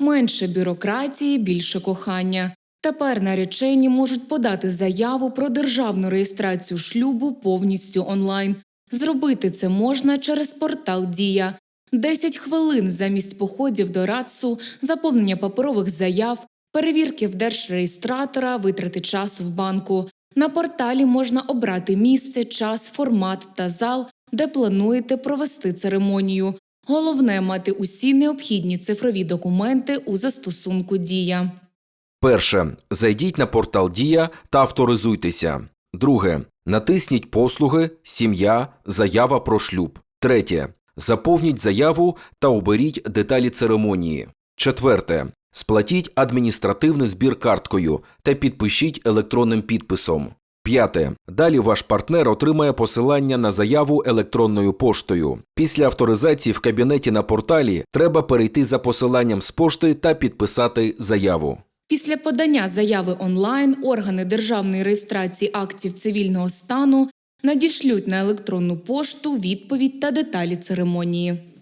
Менше бюрократії, більше кохання. Тепер наречені можуть подати заяву про державну реєстрацію шлюбу повністю онлайн. Зробити це можна через портал Дія. 10 хвилин замість походів до РАЦУ, заповнення паперових заяв, перевірки в держреєстратора, витрати часу в банку. На порталі можна обрати місце, час, формат та зал, де плануєте провести церемонію. Головне мати усі необхідні цифрові документи у застосунку Дія. Перше. Зайдіть на портал Дія та авторизуйтеся. Друге. Натисніть послуги, сім'я, заява про шлюб. Третє. Заповніть заяву та оберіть деталі церемонії. Четверте. Сплатіть адміністративний збір карткою та підпишіть електронним підписом. П'яте. Далі ваш партнер отримає посилання на заяву електронною поштою. Після авторизації в кабінеті на порталі треба перейти за посиланням з пошти та підписати заяву. Після подання заяви онлайн органи державної реєстрації актів цивільного стану надішлють на електронну пошту відповідь та деталі церемонії.